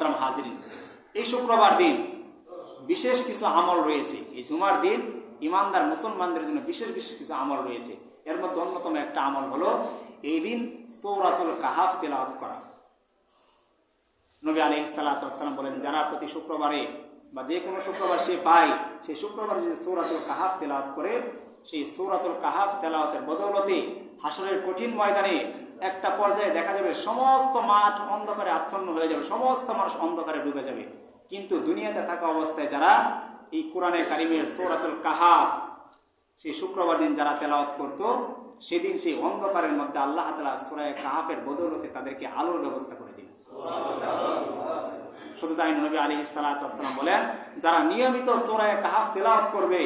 মোহতরাম হাজিরিন। এই শুক্রবার দিন বিশেষ কিছু আমল রয়েছে। এই জুমার দিন ইমানদার মুসলমানদের জন্য বিশেষ বিশেষ কিছু আমল রয়েছে। এর মধ্যে অন্যতম একটা আমল হলো এই দিন সৌরাতুল কাহাফ তেলাওয়াত করা। নবী আলহ সাল্লাম বলেন, যারা প্রতি শুক্রবারে বা যে কোনো শুক্রবার সে পায়, সেই শুক্রবারে যদি সৌরাতুল কাহাফ তেলাওয়াত করে, সেই সৌরাতুল কাহাফ তেলাওয়াতের বদৌলতে হাসরের কঠিন ময়দানে একটা পর্যায়ে দেখা যাবে সমস্ত মাঠ অন্ধকারে আচ্ছন্ন হয়ে যাবে, সমস্ত মানুষ অন্ধকারে ডুবে যাবে। কিন্তু দুনিয়াতে থাকা অবস্থায় যারা এই কোরআনে কারিমের সৌরাতুল কাহাফ, সেই শুক্রবার দিন যারা তেলাওয়াত করত, সেদিন সেই অন্ধকারের মধ্যে আল্লাহ তালা সুরায় কাহাফের বদৌলতে তাদেরকে আলোর ব্যবস্থা করে দিন শুধু তাই নবী আলী ইসালাতাম বলেন, যারা নিয়মিত সোরায় কাহাফ তেলাওয়াত করবে,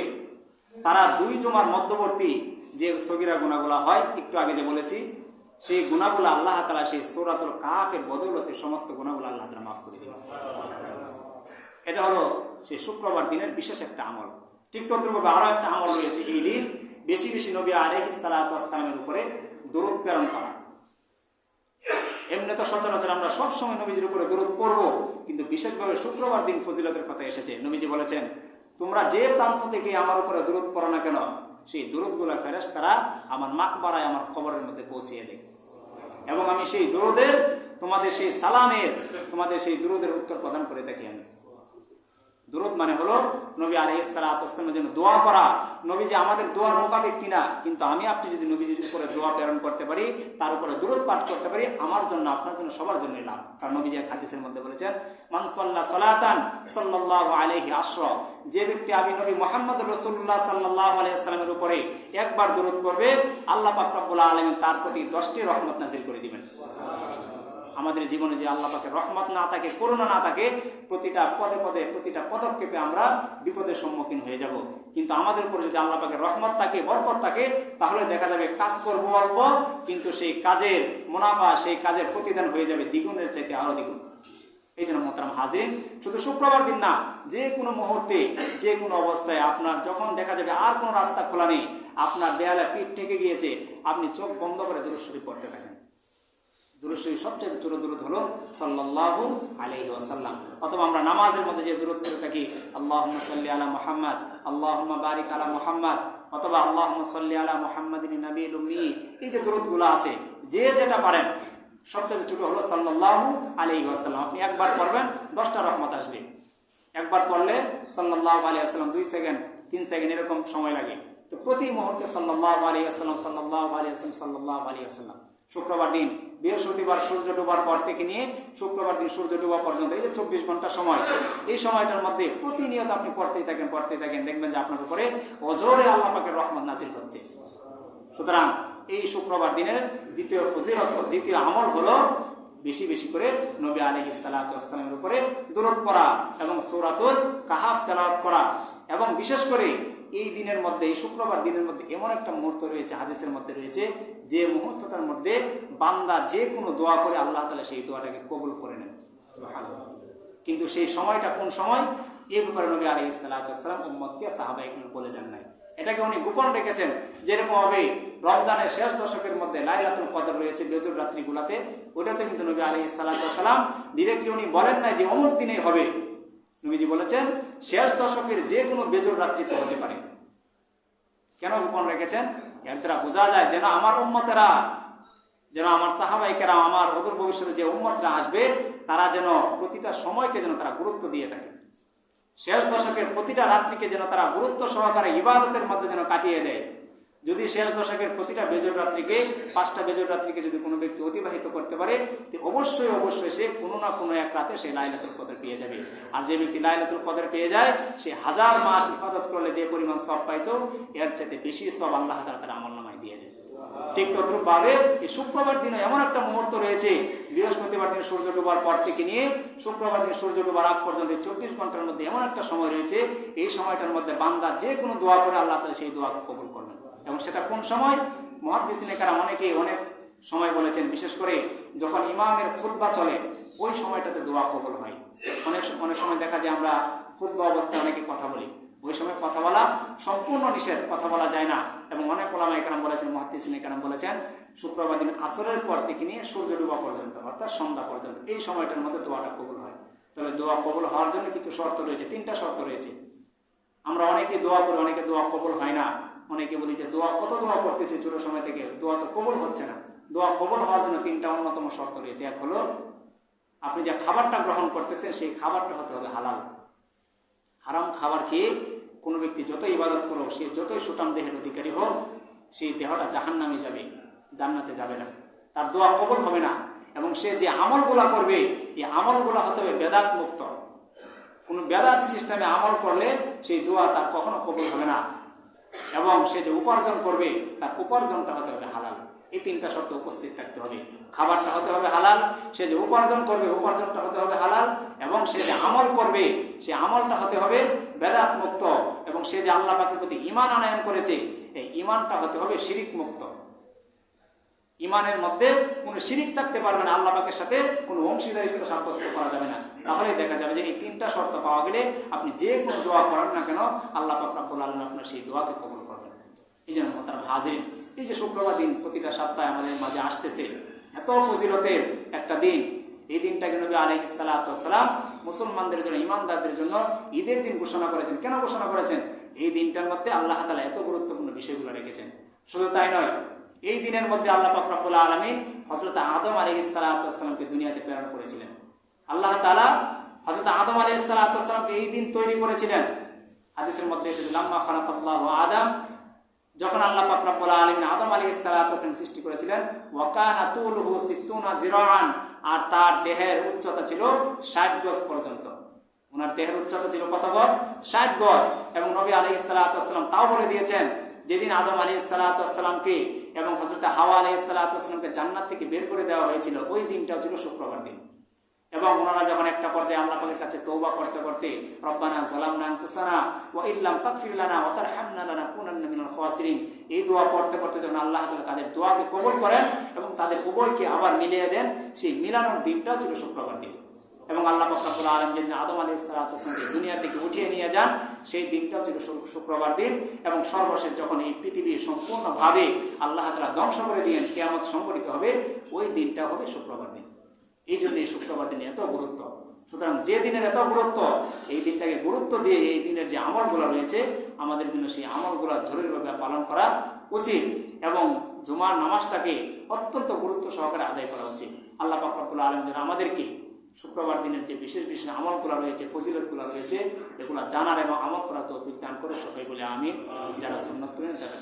তারা দুই জমার মধ্যবর্তী যে সগিরা গুণাগুলা হয়, একটু আগে যে বলেছি সেই গুণাগুলো আল্লাহ তালা সেই সৌরাতুল কাহাফের বদৌলতে সমস্ত গুণাগুলো আল্লাহ তালা মাফ করে দিবেন। এটা হলো সেই শুক্রবার দিনের বিশেষ একটা আমল। ঠিক তদ্রুপভাবে আরও একটা আমল রয়েছে এই দিন। বেশি বেশি নবী আলহ সালাতামের উপরে দূরত প্রেরণ করা। এমনি তো সচরাচর আমরা সবসময় নবীজির উপরে দূরত পড়ব, কিন্তু বিশেষভাবে শুক্রবার দিন ফজিলতের কথা এসেছে। নবীজি বলেছেন, তোমরা যে প্রান্ত থেকে আমার উপরে দূরত পড়ো না কেন সেই দূরতগুলা ফেরেস তারা আমার মাত বাড়ায় আমার কবরের মধ্যে পৌঁছিয়ে দেয়। এবং আমি সেই দূরদের, তোমাদের সেই সালামের, তোমাদের সেই দূরদের উত্তর প্রদান করে থাকি আমি। দুরুদ মানে হলো নবী আলী ইসলামের জন্য দোয়া করা। নবী যে আমাদের দোয়ার মোকাবিক কিনা, কিন্তু আমি আপনি যদি নবীজির উপরে দোয়া প্রেরণ করতে পারি, তার উপরে দূরত পাঠ করতে পারি, আমার জন্য, আপনার জন্য, সবার জন্য লাভ। কারণ নবীজি এক হাদিসের মধ্যে বলেছেন মানসল্লাহ সালাতান সাল্লাহ আলহি আশ্র যে ব্যক্তি আমি নবী মোহাম্মদ রসুল্লাহ সাল্লাহ আলাইসালামের উপরে একবার দূরত পড়বে, আল্লাহ পাকরাবুল্লাহ আলমী তার প্রতি দশটি রহমত নাজির করে দিবেন। আমাদের জীবনে যে আল্লাহ পাকে রহমত না থাকে করোনা না থাকে, প্রতিটা পদে পদে, প্রতিটা পদক্ষেপে আমরা বিপদের সম্মুখীন হয়ে যাব। কিন্তু আমাদের উপরে যদি আল্লাহ পাকে রহমত থাকে, বরকত থাকে, তাহলে দেখা যাবে কাজ করব অল্প, কিন্তু সেই কাজের মুনাফা, সেই কাজের প্রতিদান হয়ে যাবে দ্বিগুণের চাইতে আরও দ্বিগুণ। এই জন্য মোহতারাম হাজিরিন, শুধু শুক্রবার দিন না, যে কোনো মুহূর্তে, যে কোনো অবস্থায় আপনার যখন দেখা যাবে আর কোনো রাস্তা খোলা নেই, আপনার দেয়ালে পিঠ ঠেকে গিয়েছে, আপনি চোখ বন্ধ করে দূরস্বরী পড়তে থাকেন। দুরুশরীফ সবচেয়ে ছোট দূরত হলো সাল্লাহ আলহি আসাল্লাম অথবা আমরা নামাজের মধ্যে যে দূরত করে থাকি আল্লাহ সাল্লি আলা মোহাম্মদ আল্লাহ বারিক আলা মোহাম্মদ, অথবা আল্লাহ সাল্লি আলা মোহাম্মদ নবী উম্মি, এই যে দূরতগুলো আছে, যে যেটা পারেন সবচেয়ে ছোট হলো সাল্লাহ আলহি আসাল্লাম আপনি একবার পড়বেন, দশটা রহমত আসবে। একবার পড়লে সাল্লাহ আলী আসসালাম দুই সেকেন্ড, তিন সেকেন্ড এরকম সময় লাগে। তো প্রতি মুহূর্তে সাল্লাহ আলী আসসালাম সাল্লাহ আলী আসসালাম সাল্লাহ আলী আসসালাম শুক্রবার দিন, বৃহস্পতিবার সূর্য ডোবার পর থেকে নিয়ে শুক্রবার দিন সূর্য ডোবা পর্যন্ত, এই যে চব্বিশ ঘণ্টা সময়, এই সময়টার মধ্যে প্রতিনিয়ত আপনি পড়তেই থাকেন পড়তেই থাকেন, দেখবেন যে আপনার উপরে অজরে আল্লাহ পাকের রহমত নাজির হচ্ছে। সুতরাং এই শুক্রবার দিনের দ্বিতীয় ফজিলত দ্বিতীয় আমল হলো বেশি বেশি করে নবী আলী ইসালাতামের উপরে দূরত পড়া এবং সৌরাতুল কাহাফ তেলাওয়াত করা এবং বিশেষ করে এই দিনের মধ্যে, এই শুক্রবার দিনের মধ্যে এমন একটা মুহূর্ত রয়েছে, হাদিসের মধ্যে রয়েছে, যে মুহূর্তটার মধ্যে বান্দা যে কোনো দোয়া করে আল্লাহ তালা সেই দোয়াটাকে কবুল করে নেন। কিন্তু সেই সময়টা কোন সময়? এ ব্যাপারে নবী আলহ ইসলাম উম্মদকে সাহাবাই বলে যান নাই। এটাকে উনি গোপন রেখেছেন যেরকম হবে রমজানের শেষ দশকের মধ্যে লাইলাতুল কদর রয়েছে বেজুর রাত্রিগুলাতে, ওটাতে কিন্তু নবী আলী সাল্লাম ডিরেক্টলি উনি বলেন না যে অমুক দিনে হবে। নবীজি বলেছেন, শেষ দশকের যে কোনো বেজুর রাত্রিতে হতে পারে। কেন গোপন রেখেছেন? এর বোঝা যায় যেন আমার উম্মতেরা, যেন আমার সাহাবাইকেরা আমার অদূর ভবিষ্যতে যে উম্মতরা আসবে, তারা যেন প্রতিটা সময়কে যেন তারা গুরুত্ব দিয়ে থাকে। শেষ দশকের প্রতিটা রাত্রিকে যেন তারা গুরুত্ব সহকারে ইবাদতের মধ্যে যেন কাটিয়ে দেয়। যদি শেষ দশকের প্রতিটা বেজর রাত্রিকে, পাঁচটা বেজর রাত্রিকে যদি কোনো ব্যক্তি অতিবাহিত করতে পারে অবশ্যই অবশ্যই সে কোনো না কোনো এক রাতে সে লাইলাতুল কদর পেয়ে যাবে। আর যে ব্যক্তি লাইলাতুল কদর পেয়ে যায়, সে হাজার মাস ইবাদত করলে যে পরিমাণ সব পাইতো, এর চাইতে বেশি সব আল্লাহ তারা তারা আমল নামায় দিয়ে দেয়। ঠিক তদ্রুপভাবে এই শুক্রবার দিনে এমন একটা মুহূর্ত রয়েছে, বৃহস্পতিবার দিন সূর্য ডোবার পর থেকে নিয়ে শুক্রবার দিন সূর্য ডোবার আগ পর্যন্ত চব্বিশ ঘণ্টার মধ্যে এমন একটা সময় রয়েছে, এই সময়টার মধ্যে বান্দা যে কোনো দোয়া করে আল্লাহ তালা সেই দোয়াকে কবুল করবেন। এবং সেটা কোন সময়? মহাদিসিনেকারা অনেকে অনেক সময় বলেছেন, বিশেষ করে যখন ইমামের খুদ্া চলে, ওই সময়টাতে দোয়া কবল হয়। অনেক অনেক সময় দেখা যায় আমরা খুদ্া অবস্থায় অনেকে কথা বলি। ওই সময় কথা বলা সম্পূর্ণ নিষেধ, কথা বলা যায় না। এবং অনেক ওলামা একরাম বলেছেন মহাদিসিন একরাম বলেছেন, শুক্রবার দিন আসরের পর থেকে নিয়ে সূর্য ডুবা পর্যন্ত, অর্থাৎ সন্ধ্যা পর্যন্ত, এই সময়টার মধ্যে দোয়াটা কবুল হয়। তবে দোয়া কবুল হওয়ার জন্য কিছু শর্ত রয়েছে, তিনটা শর্ত রয়েছে। আমরা অনেকে দোয়া করি, অনেকে দোয়া কবুল হয় না। অনেকে বলি যে, দোয়া, কত দোয়া করতেছি? ছোট সময় থেকে, দোয়া তো কবুল হচ্ছে না। দোয়া কবল হওয়ার জন্য তিনটা অন্যতম শর্ত রয়েছে। এক হলো, আপনি যে খাবারটা গ্রহণ করতেছেন, সেই খাবারটা হতে হবে হালাল। হারাম খাবার খেয়ে কোনো ব্যক্তি যতই ইবাদত করুক, সে যতই সুটাম দেহের অধিকারী হোক, সেই দেহটা জাহান নামে যাবে, জান্নাতে যাবে না। তার দোয়া কবল হবে না, এবং সে যে আমলগুলা করবে, এই আমলগুলা হতে হবে বেদাত মুক্ত। কোনো বেদাত সিস্টেমে আমল করলে সেই দোয়া তার কখনো কবল হবে না, এবং সে যে উপার্জন করবে, তার উপার্জনটা হতে হবে হালাল। এই তিনটা শর্ত উপস্থিত থাকতে হবে। খাবারটা হতে হবে হালাল, সে যে উপার্জন করবে, উপার্জনটা হতে হবে হালাল, এবং সে যে আমল করবে, সে আমলটা হতে হবে বেদাত মুক্ত এবং সে যে আল্লাহ পাকের প্রতি ইমান আনায়ন করেছে, এই ইমানটা হতে হবে শিরিক মুক্ত ইমানের মধ্যে কোনো শিরিক থাকতে পারবে না আল্লাহ পাকের সাথে, কোনো অংশীদারিত্ব সাব্যস্ত করা যাবে না। তাহলে দেখা যাবে যে এই তিনটা শর্ত পাওয়া গেলে আপনি যে কোনো দোয়া করেন না কেন, আল্লাহ পাক আপনার সেই দোয়াকে কবুল করবেন। এই জন্য হাজির এই যে শুক্রবার দিন প্রতিটা সপ্তাহে আমাদের মাঝে আসতেছে, এত ফজিলতের একটা দিন। এই দিনটাকে নবী আলহ ইসালাতাম মুসলমানদের জন্য ইমানদারদের জন্য ঈদের দিন ঘোষণা করেছেন। কেন ঘোষণা করেছেন? এই দিনটার মধ্যে আল্লাহ তালা এত গুরুত্বপূর্ণ বিষয়গুলো রেখেছেন। শুধু তাই নয়, এই দিনের মধ্যে আল্লাহ পাকরাবুল আলমিন হজরত আদম আলহ ইসালাতামকে দুনিয়াতে প্রেরণ করেছিলেন। আল্লাহ তালা হজরত আদম আলহ ইসালাতামকে এই দিন তৈরি করেছিলেন। হাদিসের মধ্যে এসেছে আদম যখন আল্লাহ পাকরাবুল আলমিন আদম আলী ইসালাতাম সৃষ্টি করেছিলেন জিরান আর তার দেহের উচ্চতা ছিল ষাট গজ পর্যন্ত। ওনার দেহের উচ্চতা ছিল কত গজ? ষাট গজ। এবং নবী আলী ইসালাতাম তাও বলে দিয়েছেন, যেদিন আদম আলী ইসালাতামকে এবং হজরত হাওয়া আলী ইসালাতামকে জান্নাত থেকে বের করে দেওয়া হয়েছিল, ওই দিনটাও ছিল শুক্রবার দিন। এবং ওনারা যখন একটা পর্যায়ে আল্লাহ পাকের কাছে তৌবা করতে করতে, রব্বানা জালামনা আনফুসানা ওয়া ইল্লাম তাগফির লানা ওয়া তারহামনা লানাকুনান্না মিনাল খাসিরিন। এই দোয়া পড়তে পড়তে যখন আল্লাহ তাআলা তাদের দোয়াকে কবুল করেন এবং তাদের উভয়কে আবার মিলিয়ে দেন, সেই মিলানোর দিনটাও ছিল শুক্রবার দিন। এবং আল্লাহ পাকাবুল আলম যেদিন আদম আলী ইসলাতামকে দুনিয়া থেকে উঠিয়ে নিয়ে যান, সেই দিনটাও ছিল শুক্রবার দিন। এবং সর্বশেষ যখন এই পৃথিবী সম্পূর্ণভাবে আল্লাহ তালা ধ্বংস করে দিয়েন, কেয়ামত সংগঠিত হবে, ওই দিনটা হবে শুক্রবার দিন। এই জন্য এই শুক্রবার দিনে এত গুরুত্ব। সুতরাং যে দিনের এত গুরুত্ব, এই দিনটাকে গুরুত্ব দিয়ে এই দিনের যে আমলগুলো রয়েছে, আমাদের জন্য সেই আমলগুলো জরুরিভাবে পালন করা উচিত এবং জুমার নামাজটাকে অত্যন্ত গুরুত্ব সহকারে আদায় করা উচিত। আল্লাহ পাকুল আলম যেন আমাদেরকে শুক্রবার দিনের যে বিশেষ বিশেষ আমলগুলো রয়েছে, ফজিলতগুলো রয়েছে, এগুলো জানার এবং আমল করার তৌফিক দান করে সবাই বলে আমি যারা করেন যারা।